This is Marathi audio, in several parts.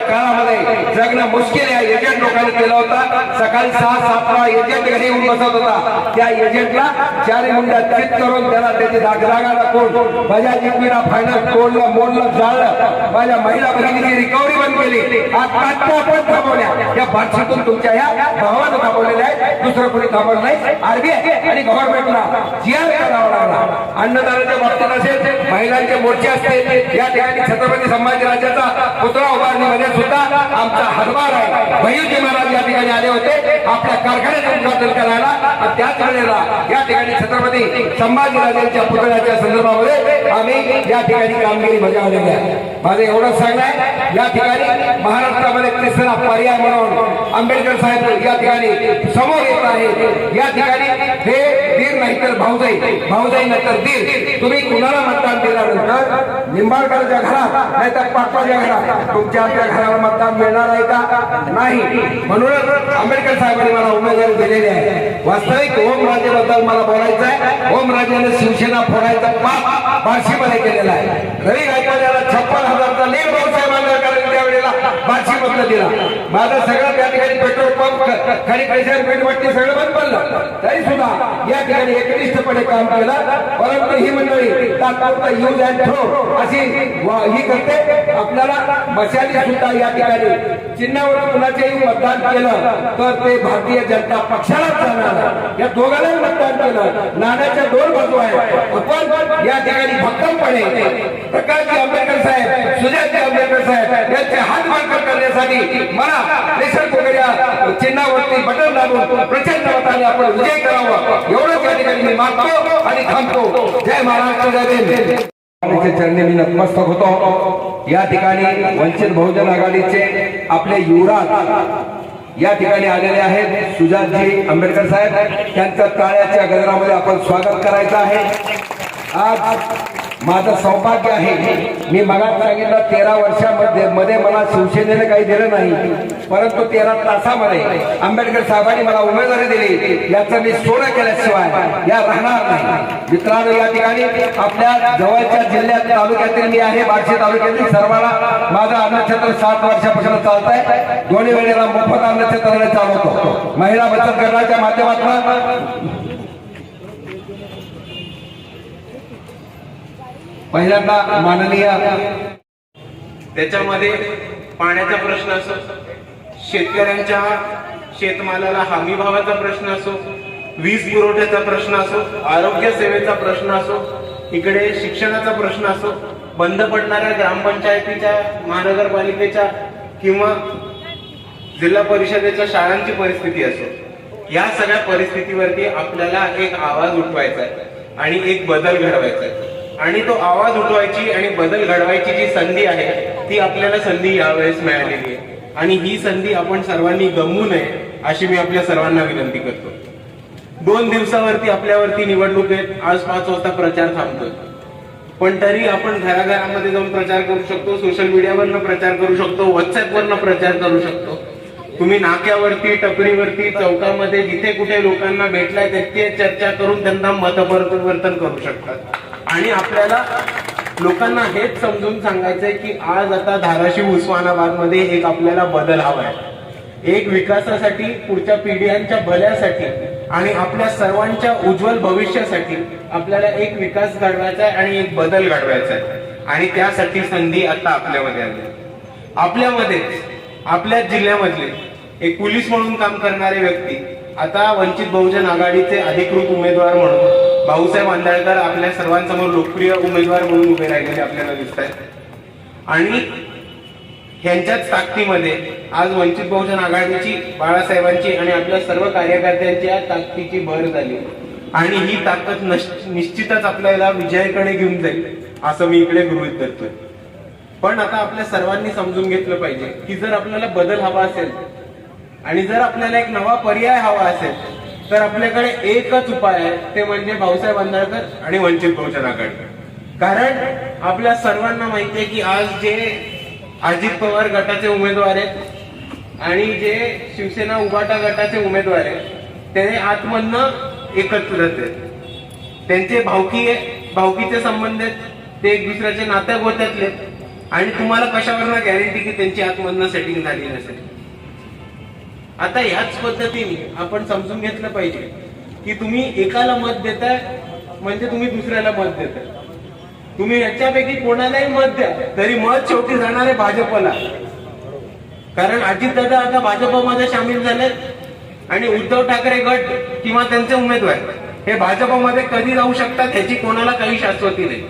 काळामध्ये जगणं मुश्किल आहे. एजंट लोकांनी केला होता. सकाळी सहा सातला एजंट घरी येऊन बसत होता. त्या एजंटला चारी मुंड्या चित करून त्याला त्याची जागा दाखवून माझ्या जिंकणीला फायनल तोडलं मोडलं जाळलं. माझ्या महिला भगिनीची रिकव्हरी बंद केली. आज तात्या या बादशातून तुमच्या या भावानं थांबवलेल्या आहेत. दुसरं कोणी थांबवलं नाही. आरबीआय आणि गव्हर्नमेंटला जी आर करावा लागला अन्नदानाच्या बाबतीत असेल महिलांचे मोर्चे असतील या ठिकाणी छत्रपती संभाजी राजाचा पुतळा उभारणीमध्ये सुद्धा आमचा हरभार आहे. भैयूजी महाराज या होते आपल्या कारखान्याचं उद्घाटन करायला आणि त्याच वेळेला या ठिकाणी छत्रपती संभाजीराजांच्या पुतळ्याच्या संदर्भामध्ये आम्ही या ठिकाणी कामगिरी बजावलेली आहे. माझं एवढंच सांगणं आहे या ठिकाणी महाराष्ट्रामध्ये तिसरा पर्याय म्हणून आंबेडकर साहेब या ठिकाणी समोर येत आहे या ठिकाणी हे नाही तर भाऊजाई. भाऊजाई नाही तर दीर. तुम्ही कुणाला मतदान दिल्यानंतर निंबाळकरच्या घरात नाही तर पाटपाच्या घरात. तुमच्या आपल्या घराला मतदान मिळणार आहे का? नाही. म्हणूनच आंबेडकर साहेबांनी मला उमेदवारी दिलेली आहे. वास्तविक ओमराजेबद्दल मला बोलायचं आहे. ओमराजेने शिवसेना फोडायचा पाप बार्शीमध्ये केलेला आहे. रवी गायकवाड याला छप्पन हजारचा लीड भाऊसाहेब पाचशे बार्शी मधलं दिला माझा सगळा त्या ठिकाणी पेट्रोल पंप खाली खडी पेट वाटते सगळं बंद पडलं. तरी सुद्धा या ठिकाणी एकनिष्ठपणे काम केलं. परंतु ही मंडळी तात्पुरता यूज अँड थ्रो अशी ही करते. आपल्याला मशाली सुद्धा या ठिकाणी चिन्हावर कुणाचेही मतदान केलं तर ते भारतीय जनता पक्षालाच जाणार. या दोघांनाही मतदान केलं. नाण्याच्या दोन बाजू आहेत. आपण या ठिकाणी भक्कमपणे प्रकाशजी आंबेडकर साहेब सुजातजी आंबेडकर साहेब यांचे हात बळकट करण्यासाठी मला रेशन कुकर या चिन्हावरती बटन दाबून प्रचंड मताने आपण विजय करावा. एवढंच या ठिकाणी मी मागतो आणि थांबतो. जय महाराष्ट्र जय भीम. चरणी मी नतमस्तक होतो. या ठिकाणी वंचित बहुजन आघाडीचे आपले युवराज या ठिकाणी आलेले आहेत. सुजातजी आंबेडकर साहेब त्यांचं टाळ्याच्या गजरामध्ये आपण स्वागत करायचं आहे. आज माझं सौभाग्य आहे मी मगात सांगितलं तेरा वर्षामध्ये मध्ये मला शिवसेनेने काही दिलं नाही परंतु तेरा तासामध्ये आंबेडकर साहेबांनी मला उमेदवारी दिली. याचं मी सोनं केल्याशिवाय या राहणार नाही. मित्रांनो या ठिकाणी आपल्या जवळच्या जिल्ह्यात तालुक्यातील मी आहे बार्शी तालुक्यातील सर्वांना माझं अन्नक्षेत्र सात वर्षापासून चालत आहे दोन्ही वेळेला मोफत अन्नक्षेत्राने चालवतो. महिला बचत गटाच्या माध्यमातून पहिल्यांदा माननीय त्याच्यामध्ये पाण्याचा प्रश्न असो शेतकऱ्यांच्या शेतमालाला हमी भावाचा प्रश्न असो वीज पुरवठ्याचा प्रश्न असो आरोग्य सेवेचा प्रश्न असो इकडे शिक्षणाचा प्रश्न असो बंद पडणाऱ्या ग्रामपंचायतीच्या महानगरपालिकेच्या किंवा जिल्हा परिषदेच्या शाळांची परिस्थिती असो या सगळ्या परिस्थितीवरती आपल्याला एक आवाज उठवायचा आहे आणि एक बदल घडवायचा आहे. आणि तो आवाज उठवायची आणि बदल घडवायची जी संधी आहे ती आपल्याला संधी यावेळेस मिळालेली आहे. आणि ही संधी आपण सर्वांनी गमवू नये अशी मी आपल्या सर्वांना विनंती करतो. दोन दिवसावरती आपल्यावरती निवडणूक आहेत आज पाच वाजता प्रचार थांबतोय. पण तरी आपण घराघरामध्ये जाऊन प्रचार करू शकतो सोशल मीडियावरनं प्रचार करू शकतो व्हॉट्सअपवरनं प्रचार करू शकतो. तुम्ही नाक्यावरती टपरीवरती चौकामध्ये जिथे कुठे लोकांना भेटलाय तिथे चर्चा करून त्यांना मतपरिवर्तन करू शकतात आणि आपल्याला लोकांना हेच समजून सांगायचंय की आज आता धाराशिव उस्मानाबादमध्ये एक आपल्याला बदल हवा आहे. एक विकासासाठी पुढच्या पिढ्यांच्या भल्यासाठी आणि आपल्या सर्वांच्या उज्ज्वल भविष्यासाठी आपल्याला एक विकास घडवायचा आहे आणि एक बदल घडवायचा आहे. आणि त्यासाठी संधी आता आपल्यामध्ये आली आपल्यामध्येच आपल्याच जिल्ह्यामधले एक पोलीस म्हणून काम करणारे व्यक्ती आता वंचित बहुजन आघाडीचे अधिकृत उमेदवार म्हणून भाऊसाहेब आंधळकर आपल्या सर्वांसमोर लोकप्रिय उमेदवार म्हणून उभे राहिलेले आपल्याला दिसत आहेत आणि ह्यांच्याच ताकदीमध्ये आज वंचित बहुजन आघाडीची बाळासाहेबांची आणि आपल्या सर्व कार्यकर्त्यांच्या ताकदीची भर झाली. आणि ही ताकद निश्चितच आपल्याला विजयाकडे घेऊन जाईल असं मी इकडे गृहित धरतोय. पण आता आपल्या सर्वांनी समजून घेतलं पाहिजे की जर आपल्याला बदल हवा असेल आणि जर आपल्याला एक नवा पर्याय हवा असेल तर आपल्याकडे एकच उपाय आहे ते म्हणजे भाऊसाहेब आंबेडकर आणि वंचित बहुजन आघाडी. कारण आपल्या सर्वांना माहिती आहे की आज जे अजित पवार गटाचे उमेदवार आहेत आणि जे शिवसेना उबाटा गटाचे उमेदवार आहेत ते आतमधनं एकत्र आहेत त्यांचे भावकी भावकीचे संबंध आहेत ते एक दुसऱ्याचे नात्या गोत्यातले. आणि तुम्हाला कशावरनं गॅरंटी की त्यांची आतमधनं सेटिंग झाली नसेल आता याच पद्धतीने आपण समजून घेतलं पाहिजे की तुम्ही एकाला मत देताय म्हणजे तुम्ही दुसऱ्याला मत देताय. तुम्ही याच्यापैकी कोणालाही मत द्या तरी मत शेवटी जाणार आहे भाजपला. कारण अजितदादा आता भाजपमध्ये सामील झालेत आणि उद्धव ठाकरे गट किंवा त्यांचे उमेदवार हे भाजपमध्ये कधी जाऊ शकतात ह्याची कोणाला काही शाश्वती नाही.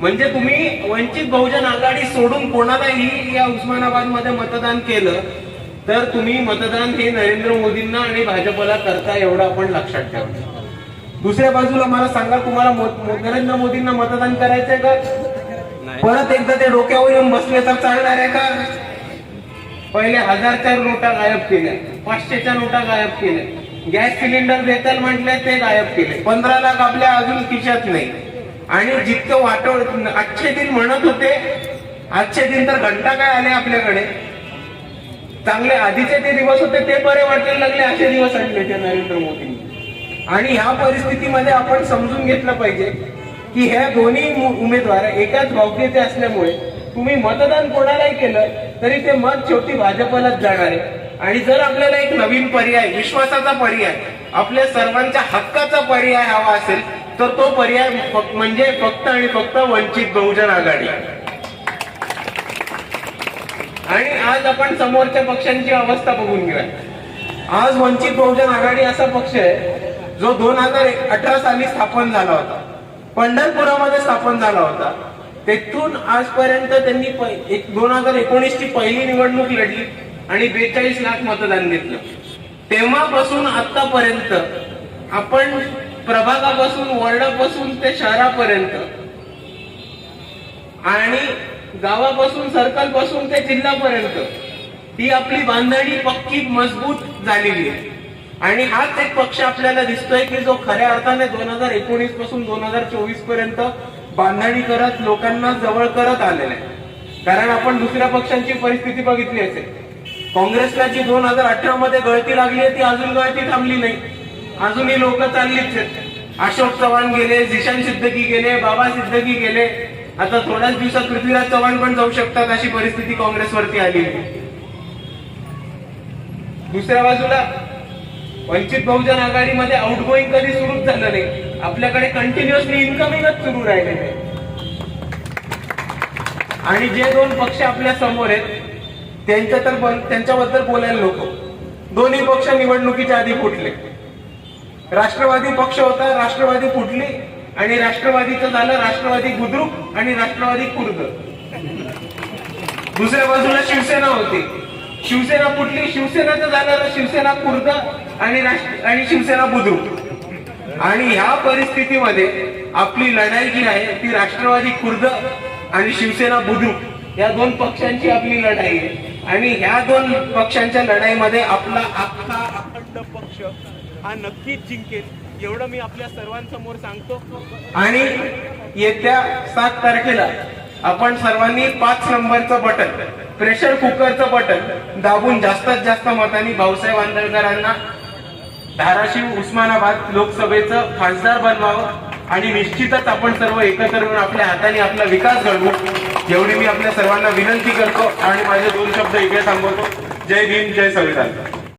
म्हणजे तुम्ही वंचित बहुजन आघाडी सोडून कोणालाही या उस्मानाबादमध्ये मतदान केलं तर तुम्ही मतदान हे नरेंद्र मोदींना आणि भाजपला करता एवढं आपण लक्षात ठेवा. दुसऱ्या बाजूला मला सांगा तुम्हाला नरेंद्र मोदींना मतदान करायचंय का? परत एकदा ते डोक्यावर येऊन बसले तर चालणार आहे का? पहिले हजारच्या नोटा गायब केल्या पाचशेच्या नोटा गायब केल्या. गॅस सिलेंडर देताल म्हटले ते गायब केले. पंधरा लाख आपल्या अजून खिशात नाही. आणि जितकं वाटोळ आजचे दिन म्हणत होते आजचे दिन तर घंटा काय आले आपल्याकडे? चांगले आधीचे ते दिवस होते ते बरे वाटायला लागले असे दिवस आणले ते नरेंद्र मोदींनी. आणि ह्या परिस्थितीमध्ये आपण समजून घेतलं पाहिजे की ह्या दोन्ही उमेदवार एकाच भावकीचे असल्यामुळे तुम्ही मतदान कोणालाही केलं तरी ते मत शेवटी भाजपलाच जाणार आहे. आणि जर आपल्याला एक नवीन पर्याय विश्वासाचा पर्याय आपल्या सर्वांच्या हक्काचा पर्याय हवा असेल तर तो पर्याय म्हणजे फक्त आणि फक्त वंचित बहुजन आघाडी. आणि आज आपण समोरच्या पक्षांची अवस्था बघून घेऊया. आज वंचित बहुजन आघाडी असा पक्ष आहे जो दोन हजार अठरा साली स्थापन झाला होता. पंढरपुरामध्ये स्थापन झाला होता. तेथून आजपर्यंत त्यांनी एक दोन हजार एकोणीस ची पहिली निवडणूक लढली आणि बेचाळीस लाख मतदान घेतलं. तेव्हापासून आतापर्यंत आपण प्रभागापासून वॉर्डापासून ते शहरापर्यंत आणि गावापासून सर्कलपासून ते जिल्ह्यापर्यंत. ही आपली बांधणी पक्की मजबूत झालेली आहे. आणि हाच एक पक्ष आपल्याला दिसतोय की जो खऱ्या अर्थाने दोन हजार एकोणीसपासून दोन हजार चोवीसपर्यंत बांधणी करत लोकांना जवळ करत आलेला आहे. कारण आपण दुसऱ्या पक्षांची परिस्थिती बघितली असेल. काँग्रेसला जी दोन हजार अठरा मध्ये गळती लागली आहे ती अजून गळती थांबली नाही. अजूनही लोक चाललीच आहेत. अशोक चव्हाण गेले झिशान सिद्दकी गेले बाबा सिद्दकी गेले आता थोड्याच दिवसात पृथ्वीराज चव्हाण पण जाऊ शकतात अशी परिस्थिती काँग्रेसवरती आली. दुसऱ्या बाजूला वंचित बहुजन आघाडीमध्ये आउटगोईंग कधी सुरूच झालं नाही. आपल्याकडे कंटिन्युअसली इन्कमिंगच सुरू राहिलेले आणि जे दोन पक्ष आपल्यासमोर आहेत त्यांच्या तर त्यांच्याबद्दल बोलायला नको. दोन्ही पक्ष निवडणुकीच्या आधी फुटले. राष्ट्रवादी पक्ष होता राष्ट्रवादी फुटली आणि राष्ट्रवादीचं झालं राष्ट्रवादी बुद्रुक आणि राष्ट्रवादी कुर्द दुसऱ्या बाजूला शिवसेना होती. शिवसेना कुठली? शिवसेनाचं झालं शिवसेना कुर्द आणि राष्ट्र आणि शिवसेना बुद्रुक. आणि ह्या परिस्थितीमध्ये आपली लढाई जी आहे ती राष्ट्रवादी कुर्द आणि शिवसेना बुद्रुक या दोन पक्षांची आपली लढाई आहे. आणि ह्या दोन पक्षांच्या लढाईमध्ये आपला अख्खा अखंड पक्ष हा नक्कीच जिंकेल. एवढं मी आपल्या सर्वांसमोर सांगतो. आणि येत्या सात तारखेला आपण सर्वांनी पाच नंबरचं बटन प्रेशर कुकरचं बटन दाबून जास्तीत जास्त मतांनी भाऊसाहेब आंदळकरांना धाराशिव उस्मानाबाद लोकसभेचं खासदार बनवावं आणि निश्चितच आपण सर्व एकत्र येऊन आपल्या हाताने आपला विकास घडवू एवढी मी आपल्या सर्वांना विनंती करतो आणि माझे दोन शब्द इकडे थांबवतो. जय भीम जय संविधान.